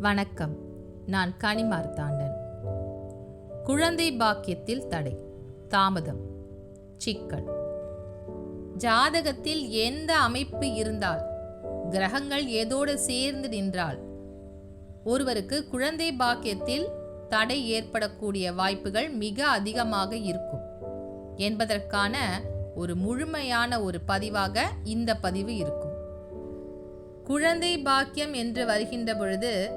வணக்கம். நான் கனிமார்த்தாண்டன் குழந்தை பாக்கியத்தில் தடை. தாமதம். சிக்கல். ஜாதகத்தில் எந்த அமைப்பு இருந்தால் கிரகங்கள் ஏதோடு சேர்ந்து நின்றால் ஒருவருக்கு குழந்தை பாக்கியத்தில் தடை ஏற்படக்கூடிய வாய்ப்புகள் மிக அதிகமாக இருக்கும். என்பதற்கான ஒரு முழுமையான ஒரு பதிவாக இந்த பதிவு இருக்கும். குழந்தை பாக்கியம் என்று வருகின்ற பொழுது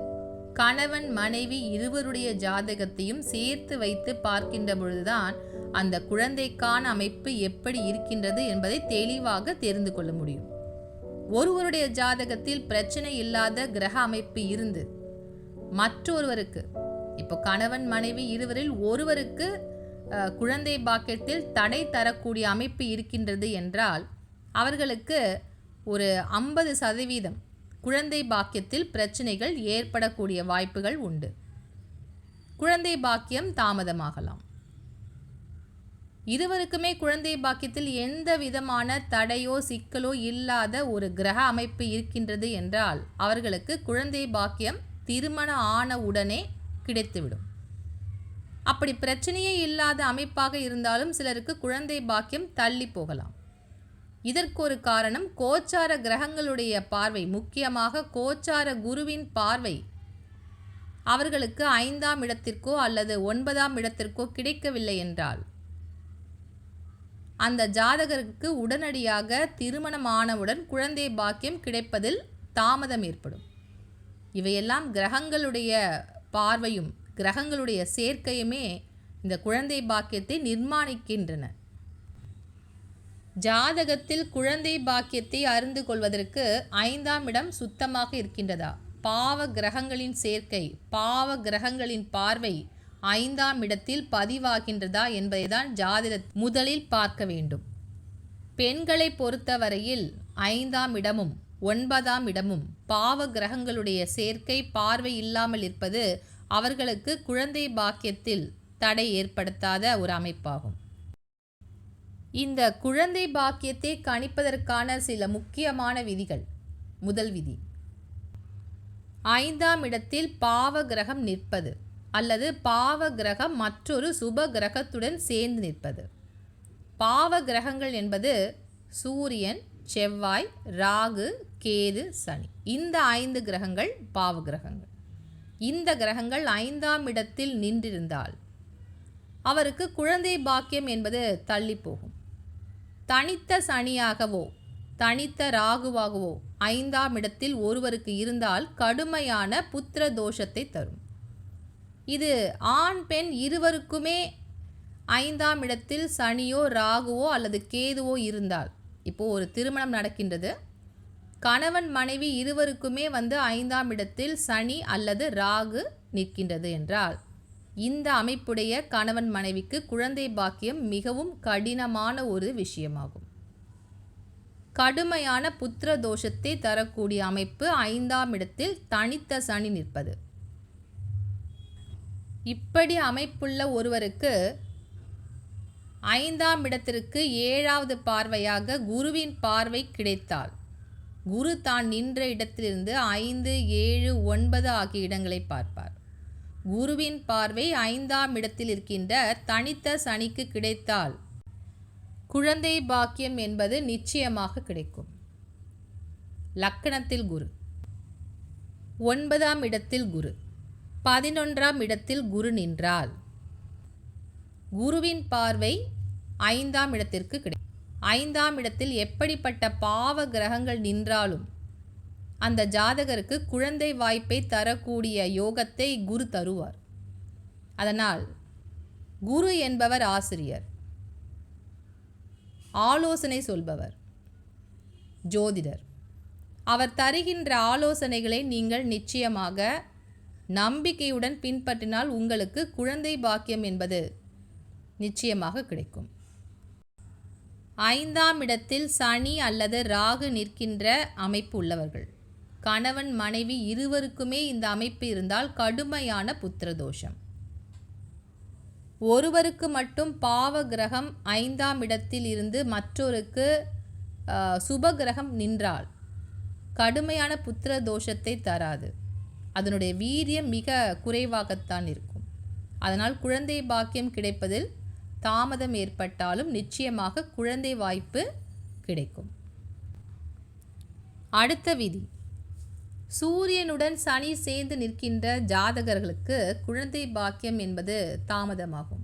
கணவன் மனைவி இருவருடைய ஜாதகத்தையும் சேர்த்து வைத்து பார்க்கின்ற பொழுதுதான் அந்த குழந்தைக்கான அமைப்பு எப்படி இருக்கின்றது என்பதை தெளிவாக தெரிந்து கொள்ள முடியும். ஒருவருடைய ஜாதகத்தில் பிரச்சனை இல்லாத கிரக அமைப்பு இருந்து மற்றொருவருக்கு இப்போ கணவன் மனைவி இருவரில் ஒருவருக்கு குழந்தை பாக்கியத்தில் தடை தரக்கூடிய அமைப்பு இருக்கின்றது என்றால் அவர்களுக்கு ஒரு ஐம்பது சதவீதம் குழந்தை பாக்கியத்தில் பிரச்சனைகள் ஏற்படக்கூடிய வாய்ப்புகள் உண்டு. குழந்தை பாக்கியம் தாமதமாகலாம். இருவருக்குமே குழந்தை பாக்கியத்தில் எந்த விதமான தடையோ சிக்கலோ இல்லாத ஒரு கிரக அமைப்பு இருக்கின்றது என்றால் அவர்களுக்கு குழந்தை பாக்கியம் திருமணம் ஆன உடனே கிடைத்துவிடும். அப்படி பிரச்சனையே இல்லாத அமைப்பாக இருந்தாலும் சிலருக்கு குழந்தை பாக்கியம் தள்ளி போகலாம். இதற்கொரு காரணம் கோச்சார கிரகங்களுடைய பார்வை. முக்கியமாக கோச்சார குருவின் பார்வை. அவர்களுக்கு ஐந்தாம் இடத்திற்கோ அல்லது ஒன்பதாம் இடத்திற்கோ கிடைக்கவில்லை என்றால் அந்த ஜாதகருக்கு உடனடியாக திருமணமானவுடன் குழந்தை பாக்கியம் கிடைப்பதில் தாமதம் ஏற்படும். இவையெல்லாம் கிரகங்களுடைய பார்வையும் கிரகங்களுடைய சேர்க்கையுமே இந்த குழந்தை பாக்கியத்தை நிர்மாணிக்கின்றன. ஜாதகத்தில் குழந்தை பாக்கியத்தை அறிந்து கொள்வதற்கு ஐந்தாம் இடம் சுத்தமாக இருக்கின்றதா? பாவ கிரகங்களின் சேர்க்கை பாவ கிரகங்களின் பார்வை ஐந்தாம் இடத்தில் பதிவாகின்றதா என்பதை தான் முதலில் பார்க்க வேண்டும். பெண்களை பொறுத்தவரையில் ஐந்தாம் இடமும் ஒன்பதாம் இடமும் பாவ கிரகங்களுடைய சேர்க்கை பார்வை இல்லாமல் இருப்பது அவர்களுக்கு குழந்தை பாக்கியத்தில் தடை ஏற்படுத்தாத ஒரு அமைப்பாகும். இந்த குழந்தை பாக்கியத்தை கணிப்பதற்கான சில முக்கியமான விதிகள். முதல் விதி. ஐந்தாம் இடத்தில் பாவ கிரகம் நிற்பது அல்லது பாவ கிரகம் மற்றொரு சுப கிரகத்துடன் சேர்ந்து நிற்பது. பாவ கிரகங்கள் என்பது சூரியன் செவ்வாய் ராகு கேது சனி. இந்த ஐந்து கிரகங்கள் பாவ கிரகங்கள் இந்த கிரகங்கள் ஐந்தாம் இடத்தில் நின்றிருந்தால் அவருக்கு குழந்தை பாக்கியம் என்பது தள்ளி போகும். தனித்த சனியாகவோ தனித்த ராகுவாகவோ ஐந்தாம் இடத்தில் ஒருவருக்கு இருந்தால் கடுமையான புத்திர தோஷத்தை தரும். இது ஆண் பெண் இருவருக்குமே ஐந்தாம் இடத்தில் சனியோ ராகுவோ அல்லது கேதுவோ இருந்தால் இப்போது ஒரு திருமணம் நடக்கின்றது. கணவன் மனைவி இருவருக்குமே வந்து ஐந்தாம் இடத்தில் சனி அல்லது ராகு நிற்கின்றது என்றால் இந்த அமைப்புடைய கணவன் மனைவிக்கு குழந்தை பாக்கியம் மிகவும் கடினமான ஒரு விஷயமாகும். கடுமையான புத்திர தோஷத்தை தரக்கூடிய அமைப்பு ஐந்தாம் இடத்தில் தனித்த சனி நிற்பது. இப்படி அமைப்புள்ள ஒருவருக்கு ஐந்தாம் இடத்திற்கு ஏழாவது பார்வையாக குருவின் பார்வை கிடைத்தால் குரு தான் நின்ற இடத்திலிருந்து ஐந்து ஏழு ஒன்பது ஆகிய இடங்களை பார்ப்பார். குருவின் பார்வை ஐந்தாம் இடத்தில் இருக்கின்ற தனித்த சனிக்கு கிடைத்தால் குழந்தை பாக்கியம் என்பது நிச்சயமாக கிடைக்கும். லக்கணத்தில் குரு. ஒன்பதாம் இடத்தில் குரு. பதினொன்றாம் இடத்தில் குரு நின்றால் குருவின் பார்வை ஐந்தாம் இடத்திற்கு கிடைக்கும். ஐந்தாம் இடத்தில் எப்படிப்பட்ட பாவ கிரகங்கள் நின்றாலும் அந்த ஜாதகருக்கு குழந்தை வாய்ப்பை தரக்கூடிய யோகத்தை குரு தருவார். அதனால் குரு என்பவர் ஆசிரியர். ஆலோசனை சொல்பவர். ஜோதிடர். அவர் தருகின்ற ஆலோசனைகளை நீங்கள் நிச்சயமாக நம்பிக்கையுடன் பின்பற்றினால் உங்களுக்கு குழந்தை பாக்கியம் என்பது நிச்சயமாக கிடைக்கும். ஐந்தாம் இடத்தில் சனி அல்லது ராகு நிற்கின்ற அமைப்பு உள்ளவர்கள். கணவன் மனைவி இருவருக்குமே இந்த அமைப்பு இருந்தால் கடுமையான புத்திரதோஷம். ஒருவருக்கு மட்டும் பாவ கிரகம் ஐந்தாம் இடத்தில் இருந்து மற்றொருக்கு சுப கிரகம் நின்றால் கடுமையான புத்திர தோஷத்தை தராது. அதனுடைய வீரியம் மிக குறைவாகத்தான் இருக்கும். அதனால் குழந்தை பாக்கியம் கிடைப்பதில் தாமதம் ஏற்பட்டாலும் நிச்சயமாக குழந்தை வாய்ப்பு கிடைக்கும். அடுத்த விதி. சூரியனுடன் சனி சேர்ந்து நிற்கின்ற ஜாதகர்களுக்கு குழந்தை பாக்கியம் என்பது தாமதமாகும்.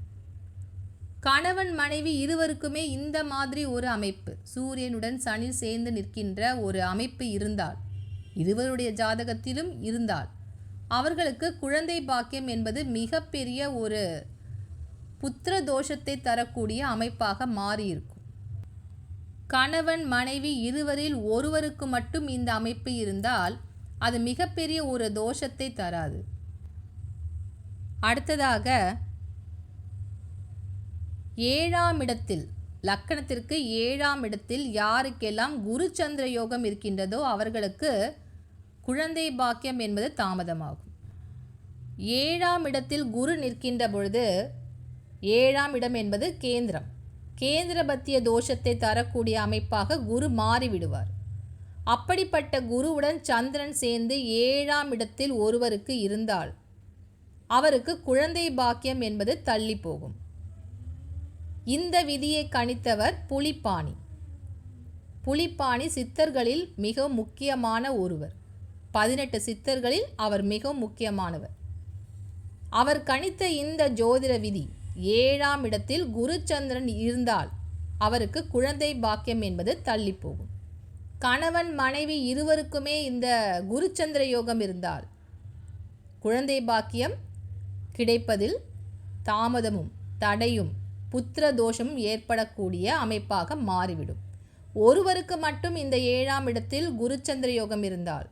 கணவன் மனைவி இருவருக்குமே இந்த மாதிரி ஒரு அமைப்பு. சூரியனுடன் சனி சேர்ந்து நிற்கின்ற ஒரு அமைப்பு இருந்தால் இருவருடைய ஜாதகத்திலும் இருந்தால் அவர்களுக்கு குழந்தை பாக்கியம் என்பது மிகப்பெரிய ஒரு புத்திர தோஷத்தை தரக்கூடிய அமைப்பாக மாறியிருக்கும். கணவன் மனைவி இருவரில் ஒருவருக்கு மட்டும் இந்த அமைப்பு இருந்தால் அது மிகப்பெரிய ஒரு தோஷத்தை தராது. அடுத்ததாக ஏழாம் இடத்தில் லக்கணத்திற்கு ஏழாம் இடத்தில் யாருக்கெல்லாம் குரு சந்திர யோகம் இருக்கின்றதோ அவர்களுக்கு குழந்தை பாக்கியம் என்பது தாமதமாகும். ஏழாம் இடத்தில் குரு நிற்கின்ற பொழுது ஏழாம் இடம் என்பது கேந்திரம். கேந்திரபத்திய தோஷத்தை தரக்கூடிய அமைப்பாக குரு மாறிவிடுவார். அப்படிப்பட்ட குருவுடன் சந்திரன் சேர்ந்து ஏழாம் இடத்தில் ஒருவருக்கு இருந்தால் அவருக்கு குழந்தை பாக்கியம் என்பது தள்ளி போகும் இந்த விதியை கணித்தவர் புலிப்பாணி. புலிப்பாணி சித்தர்களில் மிக முக்கியமான ஒருவர். பதினெட்டு சித்தர்களில் அவர் மிகவும் முக்கியமானவர். அவர் கணித்த இந்த ஜோதிட விதி ஏழாம் இடத்தில் குருச்சந்திரன் இருந்தால் அவருக்கு குழந்தை பாக்கியம் என்பது தள்ளி போகும் கணவன் மனைவி இருவருக்குமே இந்த குருச்சந்திர யோகம் இருந்தால் குழந்தை பாக்கியம் கிடைப்பதில் தாமதமும் தடையும் புத்திர தோஷமும் ஏற்படக்கூடிய அமைப்பாக மாறிவிடும். ஒருவருக்கு மட்டும் இந்த ஏழாம் இடத்தில் குருச்சந்திர யோகம் இருந்தால்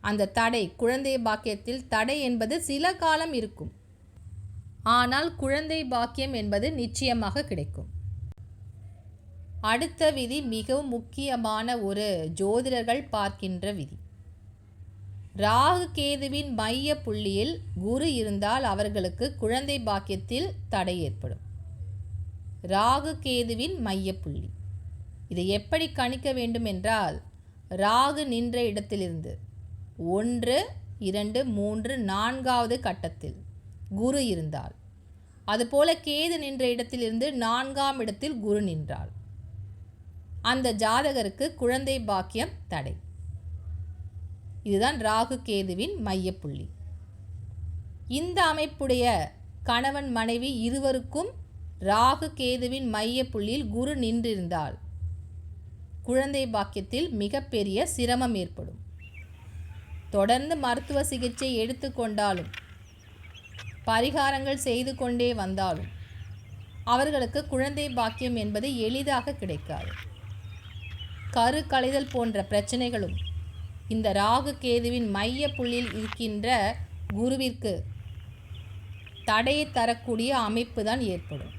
அந்த தடை குழந்தை பாக்கியத்தில் தடை என்பது சில காலம் இருக்கும். ஆனால் குழந்தை பாக்கியம் என்பது நிச்சயமாக கிடைக்கும். அடுத்த விதி மிகவும் முக்கியமான ஒரு ஜோதிடர்கள் பார்க்கின்ற விதி. ராகு கேதுவின் மைய புள்ளியில் குரு இருந்தால் அவர்களுக்கு குழந்தை பாக்கியத்தில் தடை ஏற்படும். ராகு கேதுவின் மைய புள்ளி. இதை எப்படி கணிக்க வேண்டும் என்றால் ராகு நின்ற இடத்திலிருந்து ஒன்று இரண்டு மூன்று நான்காவது கட்டத்தில் குரு இருந்தால் அதுபோல கேது நின்ற இடத்திலிருந்து நான்காம் இடத்தில் குரு நின்றாள் அந்த ஜாதகருக்கு குழந்தை பாக்கியம் தடை. இதுதான் ராகு கேதுவின் மையப்புள்ளி. இந்த அமைப்புடைய கணவன் மனைவி இருவருக்கும் ராகு கேதுவின் மையப்புள்ளியில் குரு நின்றிருந்தால் குழந்தை பாக்கியத்தில் மிகப்பெரிய சிரமம் ஏற்படும். தொடர்ந்து மருத்துவ சிகிச்சை எடுத்துக்கொண்டாலும் பரிகாரங்கள் செய்து கொண்டே வந்தாலும் அவர்களுக்கு குழந்தை பாக்கியம் என்பது எளிதாக கிடைக்காது. கரு களைதல் போன்ற பிரச்சனைகளும் இந்த ராகு கேதுவின் மைய புள்ளியில் இருக்கின்ற குருவிற்கு தடையை தரக்கூடிய அமைப்பு தான் ஏற்படும்.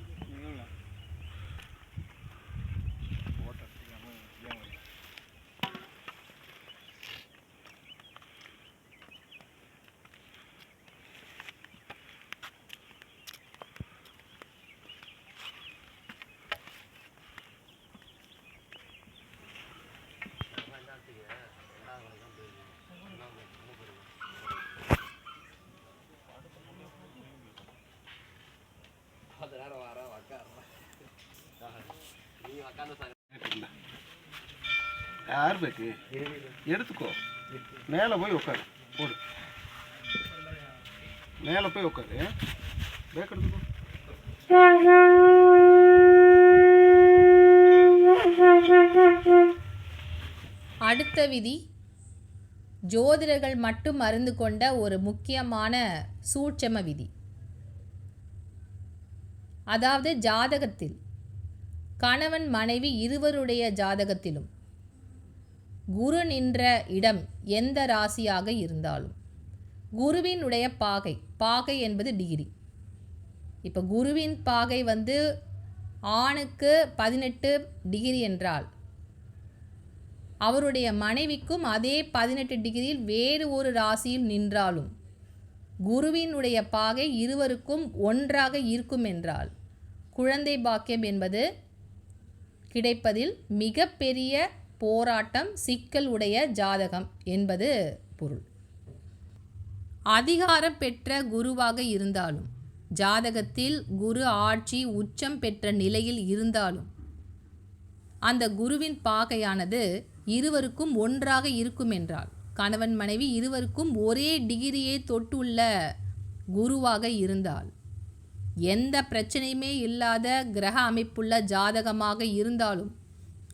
யார் பேக்கு எடுத்துக்கோ. மேலே போய் உட்காரு போடு. மேலே போய் உட்காரு பேக் எடுத்துக்கோ. அடுத்த விதி ஜோதிடர்கள் மட்டும் அறிந்து கொண்ட ஒரு முக்கியமான சூட்சம விதி. அதாவது ஜாதகத்தில் கணவன் மனைவி இருவருடைய ஜாதகத்திலும் குரு நின்ற இடம் எந்த ராசியாக இருந்தாலும் குருவினுடைய பாகை பாகை என்பது டிகிரி இப்போ குருவின் பாகை வந்து ஆணுக்கு பதினெட்டு டிகிரி என்றால் அவருடைய மனைவிக்கும் அதே பதினெட்டு டிகிரியில் வேறு ஒரு ராசியில் நின்றாலும் குருவினுடைய பாகை இருவருக்கும் ஒன்றாக இருக்கும் என்றால் குழந்தை பாக்கியம் என்பது கிடைப்பதில் மிகப்பெரிய போராட்டம் சிக்கல் உடைய ஜாதகம் என்பது பொருள். அதிகாரம் பெற்ற குருவாக இருந்தாலும் ஜாதகத்தில் குரு ஆட்சி உச்சம் பெற்ற நிலையில் இருந்தாலும் அந்த குருவின் பாகையானது இருவருக்கும் ஒன்றாக இருக்கும் என்றால் கணவன் மனைவி இருவருக்கும் ஒரே டிகிரியை தொட்டுள்ள குருவாக இருந்தால் எந்த பிரச்சனையுமே இல்லாத கிரக அமைப்புள்ள ஜாதகமாக இருந்தாலும்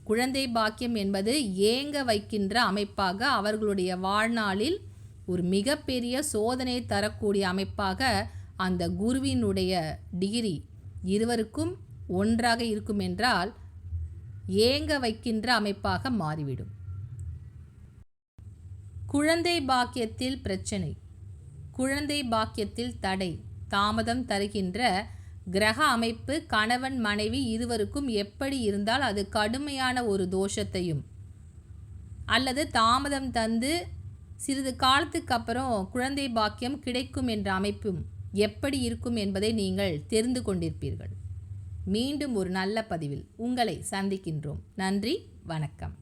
குழந்தை பாக்கியம் என்பது ஏங்க வைக்கின்ற அமைப்பாக அவர்களுடைய வாழ்நாளில் ஒரு மிகப்பெரிய சோதனை தரக்கூடிய அமைப்பாக அந்த குருவினுடைய டிகிரி இருவருக்கும் ஒன்றாக இருக்கும் என்றால் ஏங்க வைக்கின்ற அமைப்பாக மாறிவிடும். குழந்தை பாக்கியத்தில் பிரச்சனை குழந்தை பாக்கியத்தில் தடை தாமதம் தருகின்ற கிரக அமைப்பு கணவன் மனைவி இருவருக்கும் எப்படி இருந்தால் அது கடுமையான ஒரு தோஷத்தையும் அல்லது தாமதம் தந்து சிறிது காலத்துக்கு அப்புறம் குழந்தை பாக்கியம் கிடைக்கும் என்ற அமைப்பும் எப்படி இருக்கும் என்பதை நீங்கள் தெரிந்து கொண்டிருப்பீர்கள். மீண்டும் ஒரு நல்ல பதிவில் உங்களை சந்திக்கின்றோம். நன்றி வணக்கம்.